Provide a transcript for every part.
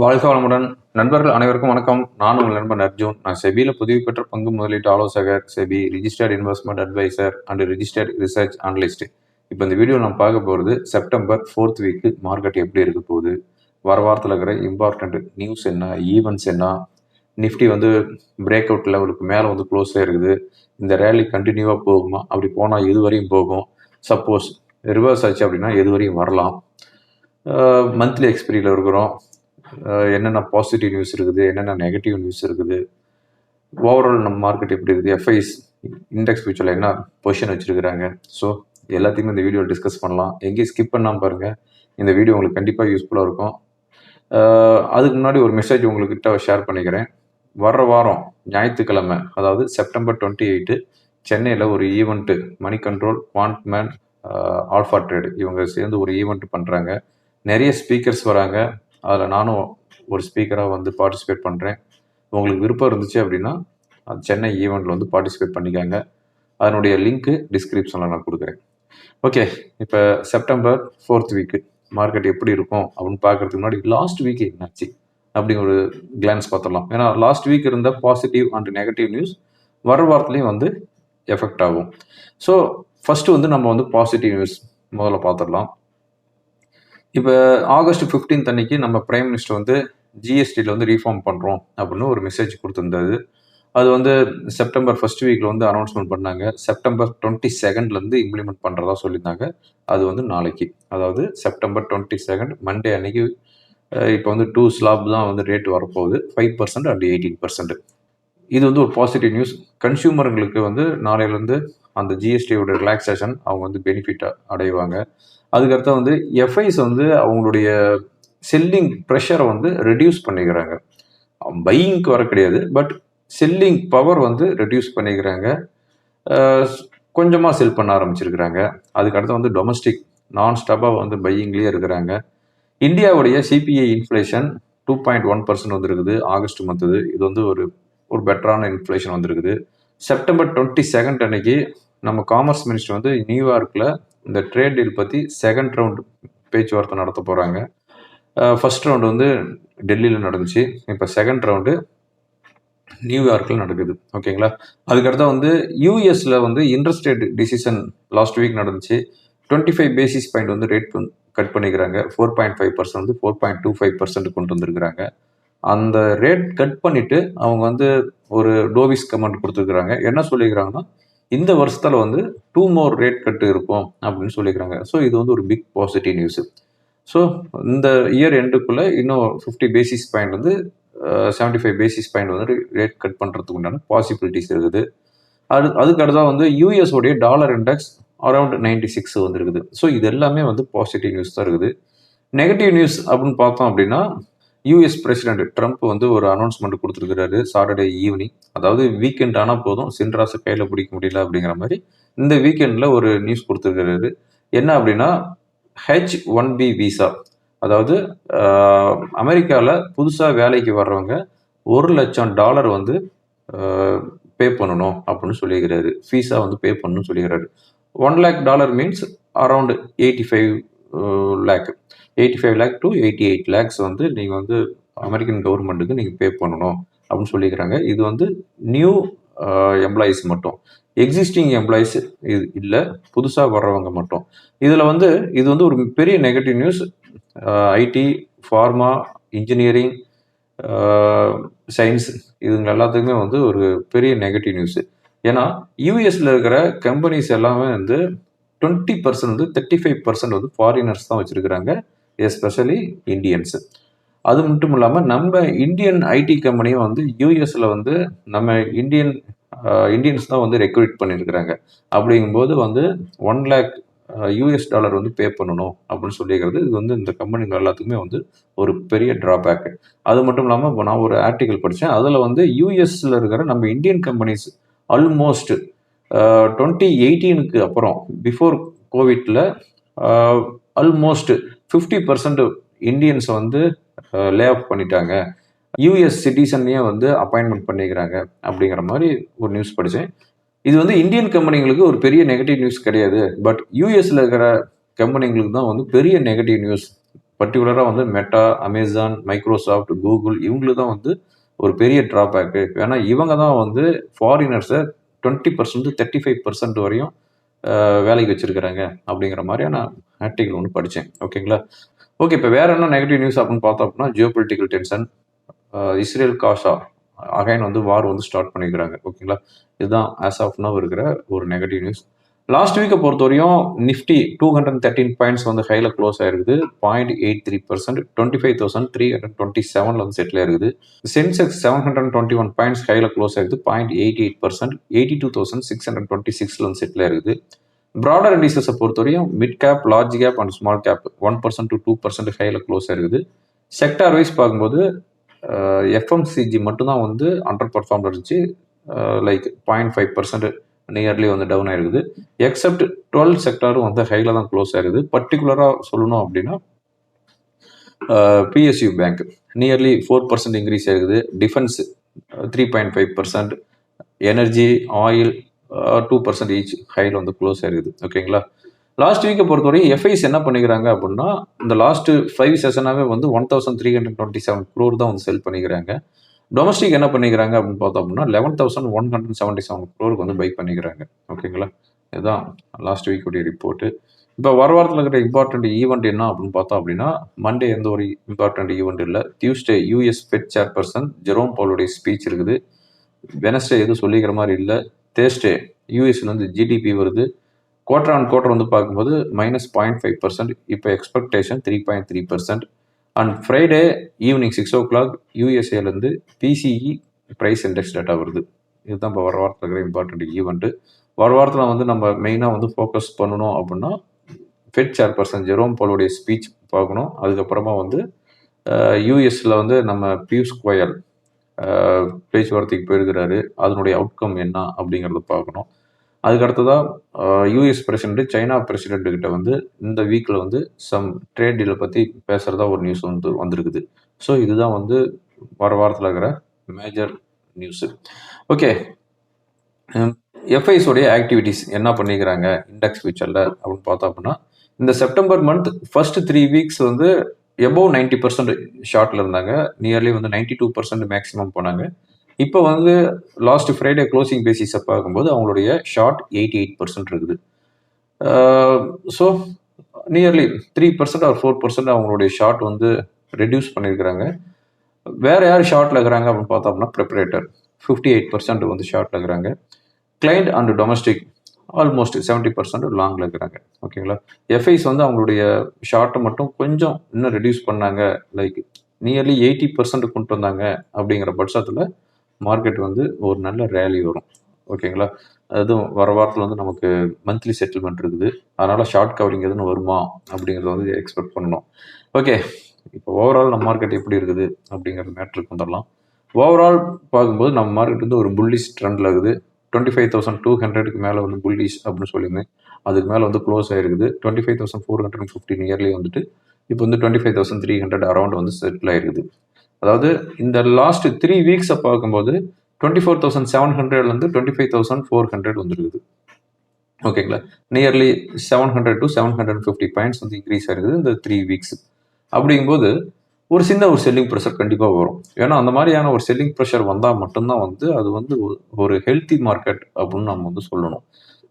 வாழ்க வளமுடன். நண்பர்கள் அனைவருக்கும் வணக்கம். நான் உங்கள் நண்பன் அர்ஜுன். நான் செபியில் புதிவு பெற்ற பங்கு முதலீட்டு ஆலோசகர் SEBI registered investment adviser and registered research analyst இப்போ இந்த வீடியோ நான் பார்க்க போகிறது செப்டம்பர் ஃபோர்த் வீக்கு மார்க்கெட் எப்படி இருக்க போகுது? வர வாரத்தில் இருக்கிற இம்பார்ட்டண்ட் நியூஸ் என்ன? ஈவெண்ட்ஸ் என்ன? நிஃப்டி வந்து பிரேக் அவுட் லெவலுக்கு மேலே வந்து க்ளோஸில் இருக்குது. இந்த ரேலி கண்டினியூவாக போகுமா? அப்படி போனால் எது வரையும் போகும்? சப்போஸ் ரிவர்ஸ் ஆச்சு அப்படின்னா எது வரையும் வரலாம் மந்த்லி எக்ஸ்பீரியில் இருக்கிறோம். என்னென்ன பாசிட்டிவ் நியூஸ் இருக்குது என்னென்ன நெகட்டிவ் நியூஸ் இருக்குது? ஓவரால் நம்ம மார்க்கெட் எப்படி இருக்குது? எஃப்ஐஸ் இண்டெக்ஸ் ஃபியூச்சரில் என்ன பொசிஷன் வச்சுருக்கிறாங்க? ஸோ எல்லாத்தையுமே இந்த வீடியோ டிஸ்கஸ் பண்ணலாம். எங்கேயும் ஸ்கிப் பண்ணாமல் பாருங்கள் இந்த வீடியோ உங்களுக்கு கண்டிப்பாக யூஸ்ஃபுல்லாக இருக்கும். அதுக்கு முன்னாடி ஒரு மெசேஜ் உங்கள்கிட்ட ஷேர் பண்ணிக்கிறேன். வர்ற வாரம் ஞாயிற்றுக்கிழமை அதாவது செப்டம்பர் டுவெண்ட்டி எயிட்டு சென்னையில் ஒரு event Moneycontrol Quantman Alpha Trade இவங்க சேர்ந்து ஒரு ஈவெண்ட் பண்ணுறாங்க நிறைய ஸ்பீக்கர்ஸ் வராங்க. அதில் நானும் ஒரு ஸ்பீக்கராக வந்து பார்ட்டிசிபேட் பண்ணுறேன் உங்களுக்கு விருப்பம் இருந்துச்சு அப்படின்னா சென்னை ஈவெண்ட்டில் வந்து பார்ட்டிசிபேட் பண்ணிக்காங்க. அதனுடைய லிங்க்கு டிஸ்கிரிப்ஷனில் நான் கொடுக்குறேன். ஓகே இப்போ செப்டம்பர் ஃபோர்த் வீக்கு மார்க்கெட் எப்படி இருக்கும் அப்படின்னு பார்க்கறதுக்கு முன்னாடி லாஸ்ட் வீக் என்னாச்சு அப்படி ஒரு கிளான்ஸ் பார்த்துடலாம். ஏன்னா லாஸ்ட் வீக் இருந்த பாசிட்டிவ் அண்ட் நெகட்டிவ் நியூஸ் வர வாரத்துலேயும் வந்து எஃபெக்ட் ஆகும். ஸோ ஃபஸ்ட்டு வந்து நம்ம வந்து பாசிட்டிவ் நியூஸ் முதல்ல பார்த்துடலாம். இப்போ ஆகஸ்ட் 15th அன்னைக்கு நம்ம பிரைம் மினிஸ்டர் வந்து ஜிஎஸ்டியில் வந்து ரீஃபார்ம் பண்ணுறோம் அப்படின்னு ஒரு மெசேஜ் கொடுத்துருந்தாரு. அது வந்து செப்டம்பர் ஃபர்ஸ்ட் வீக்கில் வந்து அனௌன்ஸ்மெண்ட் பண்ணாங்க. செப்டம்பர் டுவெண்ட்டி செகண்ட்லேருந்து இம்ப்ளிமெண்ட் பண்ணுறதா சொல்லியிருந்தாங்க. அது வந்து நாளைக்கு. அதாவது செப்டம்பர் டுவெண்ட்டி செகண்ட் மண்டே அன்னைக்கு இப்போ வந்து டூ ஸ்லாப் தான் வந்து ரேட் வரப்போகுது. Five percent and eighteen percent இது வந்து ஒரு பாசிட்டிவ் நியூஸ் கன்சியூமருங்களுக்கு வந்து நாளையிலேருந்து அந்த ஜிஎஸ்டியோட ரிலாக்ஸேஷன் அவங்க வந்து பெனிஃபிட் அடைவாங்க. அதுக்கடுத்து வந்து எஃப்ஐஸ் வந்து அவங்களுடைய செல்லிங் ப்ரெஷரை வந்து ரெடியூஸ் பண்ணிக்கிறாங்க. பையிங்க்கு வர கிடையாது பட் செல்லிங் பவர் வந்து ரெடியூஸ் பண்ணிக்கிறாங்க. கொஞ்சமாக செல் பண்ண ஆரம்பிச்சிருக்கிறாங்க. அதுக்கடுத்து வந்து டொமஸ்டிக் நான் ஸ்டாப்பாக வந்து பையிங்லேயே இருக்கிறாங்க. இந்தியாவுடைய CPI inflation two point one percent வந்துருக்குது ஆகஸ்ட் மந்தது இது வந்து ஒரு ஒரு பெட்டரான இன்ஃப்ளேஷன் வந்திருக்குது. செப்டம்பர் டுவெண்ட்டி செகண்ட் அன்னைக்கு நம்ம காமர்ஸ் மினிஸ்டர் வந்து நியூயார்க்கில் இந்த ட்ரேட் டீல் பற்றி செகண்ட் ரவுண்ட் பேச்சுவார்த்தை நடத்த போகிறாங்க ஃபஸ்ட் ரவுண்டு வந்து டெல்லியில் நடந்துச்சு. இப்போ செகண்ட் ரவுண்டு நியூயார்க்கில் நடக்குது. ஓகேங்களா? அதுக்கடுத்து வந்து யூஎஸில் வந்து interest rate decision last week நடந்துச்சு. டுவெண்ட்டி ஃபைவ் பேசிஸ் பாயிண்ட் வந்து ரேட் கட் பண்ணிக்கிறாங்க. ஃபோர் பாயிண்ட் ஃபைவ் பர்சன்ட் வந்து four point two five percent கொண்டு வந்திருக்கிறாங்க. அந்த ரேட் கட் பண்ணிவிட்டு அவங்க வந்து ஒரு டோவிஸ் கமெண்ட் கொடுத்துருக்குறாங்க. என்ன சொல்லிக்கிறாங்கன்னா இந்த வருஷத்தில் வந்து டூ மோர் ரேட் கட் இருக்கும் அப்படின்னு சொல்லிக்கிறாங்க. ஸோ இது வந்து ஒரு பிக் பாசிட்டிவ் நியூஸ் ஸோ இந்த இயர் எண்டுக்குள்ளே இன்னும் ஃபிஃப்டி பேசிஸ் பாயிண்ட் வந்து செவன்டி ஃபைவ் பேசிஸ் பாயிண்ட் வந்து ரேட் கட் பண்ணுறதுக்கு உண்டான பாசிபிலிட்டிஸ் இருக்குது. அது அதுக்கு அடுத்தா வந்து யூஎஸோடைய dollar index around ninety six வந்துருக்குது. ஸோ இது எல்லாமே வந்து பாசிட்டிவ் நியூஸ் தான் இருக்குது. நெகட்டிவ் நியூஸ் அப்படின்னு பார்த்தோம் அப்படின்னா யூஎஸ் பிரசிடென்ட் ட்ரம்ப் வந்து ஒரு அனௌன்ஸ்மெண்ட் கொடுத்துருக்கிறாரு சாட்டர்டே ஈவினிங் அதாவது வீக்கெண்ட் ஆனால் போதும் சின்ராஸை கையில் பிடிக்க முடியல அப்படிங்கிற மாதிரி இந்த வீக்கெண்டில் ஒரு நியூஸ் கொடுத்துருக்கிறாரு. என்ன அப்படின்னா ஹெச் ஒன் பி விசா அதாவது அமெரிக்காவில் புதுசாக வேலைக்கு வர்றவங்க ஒரு லட்சம் டாலர் வந்து பே பண்ணணும் அப்படின்னு சொல்லியிருக்கிறாரு. ஃபீஸாக வந்து பே பண்ணணும்னு சொல்லிக்கிறாரு one lakh dollar means around eighty five lakh eighty five lakh to eighty eight lakhs வந்து நீங்கள் வந்து அமெரிக்கன் கவர்மெண்ட்டுக்கு நீங்கள் பே பண்ணணும் அப்படின்னு சொல்லிக்கிறாங்க. இது வந்து நியூ எம்ப்ளாயீஸ் மட்டும். எக்ஸிஸ்டிங் எம்ப்ளாயீஸ் இது இல்லை புதுசாக வர்றவங்க மட்டும். இதில் வந்து இது வந்து ஒரு பெரிய negative news IT pharma engineering science இதுங்க எல்லாத்துக்குமே வந்து ஒரு பெரிய நெகட்டிவ் நியூஸு ஏன்னா யூஎஸில் இருக்கிற கம்பெனிஸ் எல்லாமே வந்து டுவெண்ட்டி பர்சன்ட் வந்து தேர்ட்டி ஃபைவ் பர்சன்ட் வந்து ஃபாரினர்ஸ் தான் வச்சுருக்கிறாங்க. எஸ்பெஷலி இந்தியன்ஸு அது மட்டும் இல்லாமல் நம்ம இந்தியன் ஐடி கம்பெனியும் வந்து யூஎஸில் வந்து நம்ம இந்தியன் இந்தியன்ஸ் தான் வந்து ரெக்ரூட் பண்ணியிருக்கிறாங்க அப்படிங்கும்போது வந்து ஒன் லேக் யூஎஸ் டாலர் வந்து பே பண்ணணும் அப்படின்னு சொல்லியிருக்கிறது இது வந்து இந்த கம்பெனிகள் எல்லாத்துக்குமே வந்து ஒரு பெரிய ட்ராபேக்கு அது மட்டும் இல்லாமல் இப்போ நான் ஒரு ஆர்டிக்கல் படித்தேன் அதில் வந்து யூஎஸில் இருக்கிற நம்ம இந்தியன் கம்பெனிஸ் ஆல்மோஸ்ட் டுவெண்ட்டி எயிட்டீனுக்கு அப்புறம் பிஃபோர் கோவிட்டில் ஆல்மோஸ்ட் ஃபிஃப்டி பர்சன்ட் இந்தியன்ஸ் வந்து லே ஆஃப் பண்ணிட்டாங்க. யூஎஸ் சிட்டிசன்லேயே வந்து அப்பாயின்மெண்ட் பண்ணிக்கிறாங்க அப்படிங்கிற மாதிரி ஒரு நியூஸ் படித்தேன் இது வந்து இந்தியன் கம்பெனிங்களுக்கு ஒரு பெரிய நெகட்டிவ் நியூஸ் கிடையாது. பட் யூஎஸில் இருக்கிற கம்பெனிங்களுக்கு தான் வந்து பெரிய நெகட்டிவ் நியூஸ் பர்டிகுலராக வந்து மெட்டா அமேசான் மைக்ரோசாஃப்ட் கூகுள் இவங்களுக்கு தான் வந்து ஒரு பெரிய ட்ராபேக்கு ஏன்னா இவங்க தான் வந்து ஃபாரினர்ஸை twenty percent thirty five percent வரையும் வேலைக்கு வச்சிருக்கிறாங்க அப்படிங்கிற மாதிரியான ஆர்டிகல் ஒன்று படித்தேன் ஓகேங்களா ஓகே இப்போ வேற என்ன நெகட்டிவ் நியூஸ் அப்படின்னு பார்த்தோம் அப்படின்னா geopolitical tension Israel Gaza again வந்து வார் வந்து ஸ்டார்ட் பண்ணிக்கிறாங்க ஓகேங்களா இதுதான் ஆஸ் ஆஃப் நவ் இருக்கிற ஒரு நெகட்டிவ் நியூஸ் லாஸ்ட் வீக்கை பொறுத்த வரையும் Nifty two hundred thirteen points வந்து ஹைல க்ளோஸ் ஆயிருக்குது. Point eight three percent twenty five thousand three hundred twenty செவன்ல வந்து செட்டில் இருக்குது Sensex seven hundred twenty one points ஹைல close ஆயிருக்குது. Point eight eight percent eighty two thousand six hundred twenty சிக்ஸ்ல வந்து settle இருக்குது ப்ராடர் இண்டிசஸை பொறுத்தவரையும் mid cap large cap and small cap one percent to two percent ஹைல close ஆயிருக்குது sector wise பார்க்கும்போது FMCG மட்டும்தான் வந்து அண்டர் பர்ஃபார்ம் இருந்துச்சு like point five percent nearly வந்து டவுன் ஆயிருக்குது. எக்ஸப்ட் டுவெல் செக்டாரும் வந்து ஹைல தான் க்ளோஸ் ஆயிருக்குது. பர்டிகுலராக சொல்லணும் அப்படின்னா PSU bank nearly four percent increase ஆயிருக்குது. Defence three point five percent energy oil two percent each ஹைல வந்து க்ளோஸ் ஆயிருக்குது. ஓகேங்களா லாஸ்ட் வீக்கை பொறுத்தவரை எஃப்ஐஸ் என்ன பண்ணிக்கிறாங்க அப்படின்னா இந்த லாஸ்ட் ஃபைவ் செஷனாகவே வந்து one thousand three hundred twenty seven crore தான் வந்து செல் பண்ணிக்கிறாங்க. டொமஸ்டிக் என்ன பண்ணிக்கிறாங்க அப்படின்னு பார்த்தோம் அப்படின்னா eleven thousand one hundred seventy seven க்ரோருக்கு வந்து பை பண்ணிக்கிறாங்க. ஓகேங்களா இதுதான் லாஸ்ட் வீக்குடைய ரிப்போர்ட்டு இப்போ வர வாரத்தில் இருக்கிற இம்பார்ட்டண்ட் ஈவெண்ட் என்ன அப்படின்னு பார்த்தோம் அப்படின்னா மண்டே எந்த ஒரு இம்பார்ட்டண்ட் ஈவெண்ட் இல்லை. Tuesday US Fed chairperson Jerome பாலுடைய speech இருக்குது. வெனஸ்டே எதுவும் சொல்லிக்கிற மாதிரி இல்லை. தேர்ஸ்டே யூஎஸ்லேருந்து ஜிடிபி வருது. குவார்டர் ஆன் குவார்டர் வந்து பார்க்கும்போது மைனஸ் பாயிண்ட் ஃபைவ் பர்சன்ட் இப்போ expectation three point three percent and Friday evening six o'clock யூஎஸ்ஏலேருந்து PCE price index data வருது. இதுதான் இப்போ வர வாரத்தில் இருக்கிற இம்பார்ட்டன்ட் ஈவெண்ட்டு வர வாரத்தில் வந்து நம்ம மெயினாக வந்து ஃபோக்கஸ் பண்ணணும் அப்படின்னா ஃபெட் சேர்பர்சன் ஜெரோம் போலுடைய ஸ்பீச் பார்க்கணும். அதுக்கப்புறமா வந்து யூஎஸில் வந்து நம்ம பியூஷ் கோயல் பேச்சுவார்த்தைக்கு போயிருக்கிறாரு. அதனுடைய அவுட்கம் என்ன அப்படிங்கிறத பார்க்கணும். அதுக்கு அடுத்ததாக யூஎஸ் பிரசிடென்ட் சைனா பிரசிடென்ட் கிட்ட வந்து இந்த வீக்கில் வந்து சம் ட்ரேட் டீலை பற்றி பேசுகிறதா ஒரு நியூஸ் வந்து வந்திருக்குது. ஸோ இதுதான் வந்து வர வாரத்தில் இருக்கிற மேஜர் நியூஸு ஓகே எஃப்ஐஸ் உடைய ஆக்டிவிட்டீஸ் என்ன பண்ணிக்கிறாங்க? இண்டெக்ஸ் ஃபியூச்சரில் அப்படின்னு பார்த்தோம் அப்படின்னா இந்த September month first three weeks வந்து எபோவ் நைன்டி பர்சன்ட் ஷார்ட்டில் இருந்தாங்க. நியர்லி வந்து நைன்டி டூ பர்சன்ட் மேக்ஸிமம் போனாங்க. இப்போ வந்து லாஸ்ட் ஃப்ரைடே க்ளோசிங் பேசிஸை பார்க்கும்போது அவங்களுடைய ஷார்ட் எயிட்டி எயிட் பர்சன்ட் இருக்குது so nearly three percent or four percent அவங்களுடைய ஷார்ட் வந்து ரெடியூஸ் பண்ணியிருக்கிறாங்க வேற யார் ஷார்ட்ல இருக்கிறாங்க அப்படின்னு பார்த்தோம் அப்படின்னா ப்ரிப்பரேட்டர் ஃபிஃப்டி எயிட் பர்சன்ட் வந்து ஷார்ட்ல இருக்கிறாங்க client and domestic almost seventy percent லாங்கில் இருக்கிறாங்க. ஓகேங்களா எஃப்ஐஸ் வந்து அவங்களுடைய ஷார்ட்டை மட்டும் கொஞ்சம் இன்னும் ரெடியூஸ் பண்ணாங்க. லைக் நியர்லி எயிட்டி பர்சன்ட் கொண்டு வந்தாங்க அப்படிங்கிற பட்சத்தில் மார்க்கெட் வந்து ஒரு நல்ல ரேலி வரும். ஓகேங்களா அதுவும் வர வாரத்தில் வந்து நமக்கு மந்த்லி செட்டில்மெண்ட் இருக்குது. அதனால் ஷார்ட் கவரிங் எதுவும் வருமா அப்படிங்கிறத வந்து எக்ஸ்பெக்ட் பண்ணணும். ஓகே இப்போ ஓவரால் நம்ம மார்க்கெட் எப்படி இருக்குது அப்படிங்கிற மேட்ருக்கு வந்துடலாம் ஓவரால் பார்க்கும்போது நம்ம மார்க்கெட் வந்து ஒரு புல்லிஷ் ட்ரெண்டில் இருக்குது. டுவெண்ட்டி ஃபைவ் தௌசண்ட் டூ ஹண்ட்ரடுக்கு மேலே வந்து புல்லிஷ் அப்படின்னு சொல்லியிருந்தேன். அதுக்கு மேலே வந்து க்ளோஸ் ஆயிருக்குது. Twenty five thousand four hundred fifteen இயர்லேயே வந்துட்டு இப்போ வந்து twenty five thousand three hundred around வந்து செட்டில் ஆயிருக்குது. அதாவது இந்த லாஸ்ட் த்ரீ வீக்ஸை பார்க்கும்போது டுவெண்ட்டி ஃபோர் தௌசண்ட் செவன் ஹண்ட்ரட்லேருந்து twenty five thousand four hundred வந்துருக்குது. ஓகேங்களா nearly seven hundred to seven hundred fifty points வந்து இன்க்ரீஸ் ஆயிருக்குது இந்த த்ரீ வீக்ஸ் அப்படிங்கும்போது ஒரு சின்ன ஒரு செல்லிங் ப்ரெஷர் கண்டிப்பாக வரும். ஏன்னா அந்த மாதிரியான ஒரு செல்லிங் ப்ரெஷர் வந்தால் மட்டும்தான் வந்து அது வந்து ஒரு- ஹெல்த்தி மார்க்கெட் அப்படின்னு நம்ம வந்து சொல்லணும்.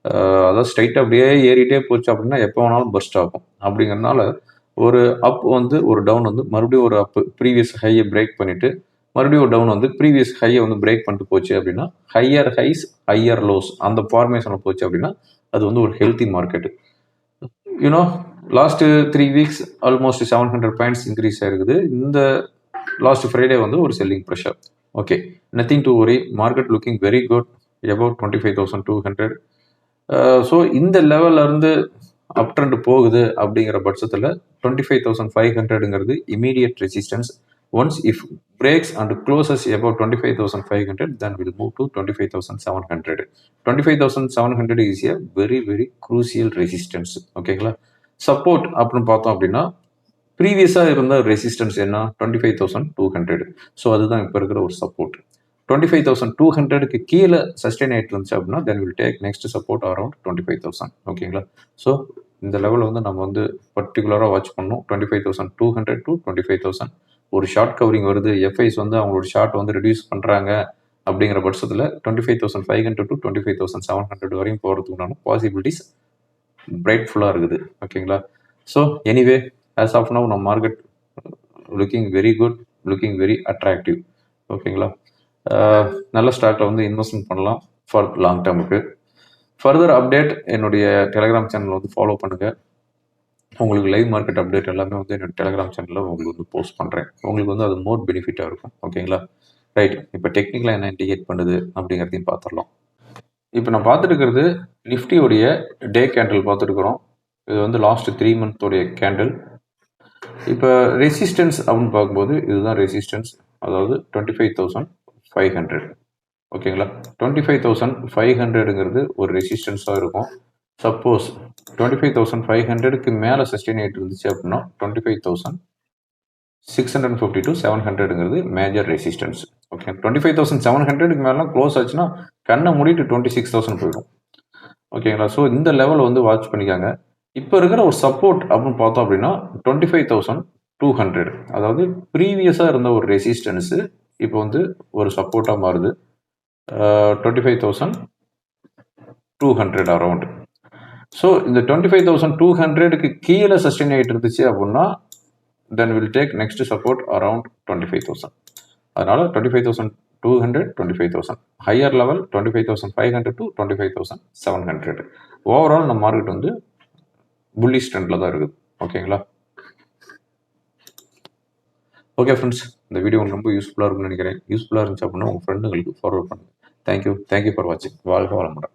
அதாவது ஸ்ட்ரைட் அப்படியே ஏறிட்டே போச்சு அப்படின்னா எப்போ வேணாலும் பர்ஸ்ட் ஆகும். அப்படிங்கிறதுனால ஒரு அப் வந்து ஒரு டவுன் வந்து மறுபடியும் ஒரு அப் ப்ரீவியஸ் ஹையை பிரேக் பண்ணிட்டு மறுபடியும் ஒரு டவுன் வந்து ப்ரீவியஸ் ஹையை வந்து பிரேக் பண்ணிட்டு போச்சு அப்படின்னா ஹையர் ஹைஸ் ஹையர் லோஸ் அந்த ஃபார்மேஷனில் போச்சு அப்படின்னா அது வந்து ஒரு healthy market you know last three weeks almost seven hundred points increase ஆயிருக்குது. இந்த லாஸ்ட் ஃப்ரைடே வந்து ஒரு selling pressure okay nothing to worry market looking very good about twenty five thousand two hundred so இந்த லெவல்ல இருந்து up trend போகுது அப்படிங்கிற பட்சத்தில் twenty five thousand five ஹண்ட்ரடுங்கிறது immediate resistance once if breaks and closes about twenty five thousand five hundred then will move to twenty five thousand seven hundred twenty five thousand seven hundred is a very very crucial resistance ஓகேங்களா support அப்படின்னு பார்த்தோம் அப்படின்னா ப்ரீவியஸாக இருந்த resistance என்ன? Twenty five thousand two hundred so அதுதான் இப்போ இருக்கிற ஒரு support twenty five thousand two ஹண்ட்ரடுக்கு கீழே சஸ்டெயின் ஆகிட்டு இருந்துச்சு அப்படின்னா then will take next support around twenty five thousand ஓகேங்களா ஸோ இந்த லெவலில் வந்து நம்ம வந்து பர்டிகுலராக வாட்ச் பண்ணணும். Twenty five thousand two hundred to twenty five thousand ஒரு ஷார்ட் கவரிங் வருது எஃப்ஐஸ் வந்து அவங்களோட ஷார்ட் வந்து ரெடியூஸ் பண்ணுறாங்க அப்படிங்கிற பட்சத்தில் twenty five thousand five hundred to twenty five thousand seven hundred வரையும் போகிறதுக்குண்டான பாசிபிலிட்டிஸ் பிரைட்ஃபுல்லாக இருக்குது ஓகேங்களா so anyway as of now நம்ம market looking very good looking very attractive ஓகேங்களா நல்ல ஸ்டாக்ல வந்து இன்வெஸ்ட்மெண்ட் பண்ணலாம் ஃபார் லாங் டேர்முக்கு ஃபர்தர் அப்டேட் என்னுடைய டெலிகிராம் சேனல் வந்து ஃபாலோ பண்ணுங்க. உங்களுக்கு லைவ் மார்க்கெட் அப்டேட் எல்லாமே வந்து என்னோட டெலிகிராம் சேனலில் உங்களுக்கு வந்து போஸ்ட் பண்ணுறேன் உங்களுக்கு வந்து அது மோர் பெனிஃபிட்டாக இருக்கும். ஓகேங்களா ரைட் இப்போ டெக்னிக்கலாக என்ன இண்டிகேட் பண்ணுது அப்படிங்கிறதையும் பார்த்துடலாம். இப்போ நான் பார்த்துட்டு நிஃப்டியோடைய டே கேண்டில் பார்த்துருக்குறோம் இது வந்து லாஸ்ட் த்ரீ மந்த்தோடைய கேண்டில் இப்போ ரெசிஸ்டன்ஸ் அப்படின்னு பார்க்கும்போது இதுதான் ரெசிஸ்டன்ஸ் அதாவது twenty five thousand five hundred ஓகேங்களா டுவெண்ட்டி ஃபைவ் தௌசண்ட் ஃபைவ் ஹண்ட்ரடுங்கிறது ஒரு ரெசிஸ்டன்ஸாக இருக்கும். Suppose twenty five thousand five ஹண்ட்ரடுக்கு மேலே சஸ்டெயின் ஆகிட்டு இருந்துச்சு அப்படின்னா twenty five thousand six hundred fifty to seven ஹண்ட்ரடுங்கிறது major resistance okay twenty five thousand seven ஹண்ட்ரடுக்கு மேலாம் க்ளோஸ் ஆச்சுன்னா கண்ணை மூடிட்டு டுவெண்ட்டி சிக்ஸ் தௌசண்ட் போயிடும் ஓகேங்களா ஸோ இந்த லெவல் வந்து வாட்ச் பண்ணிக்காங்க. இப்போ இருக்கிற ஒரு சப்போர்ட் அப்படின்னு பார்த்தோம் அப்படின்னா twenty five thousand two hundred அதாவது ப்ரீவியஸாக இருந்த ஒரு ரெசிஸ்டன்ஸு இப்போ வந்து ஒரு சப்போர்ட்டாக மாறுது. Twenty five thousand two hundred around so இந்த டுவெண்ட்டி ஃபைவ் தௌசண்ட் டூ ஹண்ட்ரடுக்கு கீழே சஸ்டெயின் ஆகிட்டு இருந்துச்சு அப்படின்னா then will take next support around twenty five thousand அதனால் twenty five thousand two hundred twenty five thousand higher level twenty five thousand five hundred to twenty five thousand seven hundred overall நம்ம market வந்து bullish ட்ரெண்டில் தான் இருக்குது. ஓகேங்களா okay friends இந்த video உங்களுக்கு ரொம்ப யூஸ்ஃபுல்லாக இருக்கும்னு நினைக்கிறேன். யூஸ்ஃபுல்லாக இருந்துச்சு அப்படின்னா உங்கள் ஃப்ரெண்டுங்களுக்கு ஃபார்வர்ட் பண்ணுங்கள் thank you thank you for வாட்சிங் வாழ்க வளமுடன்.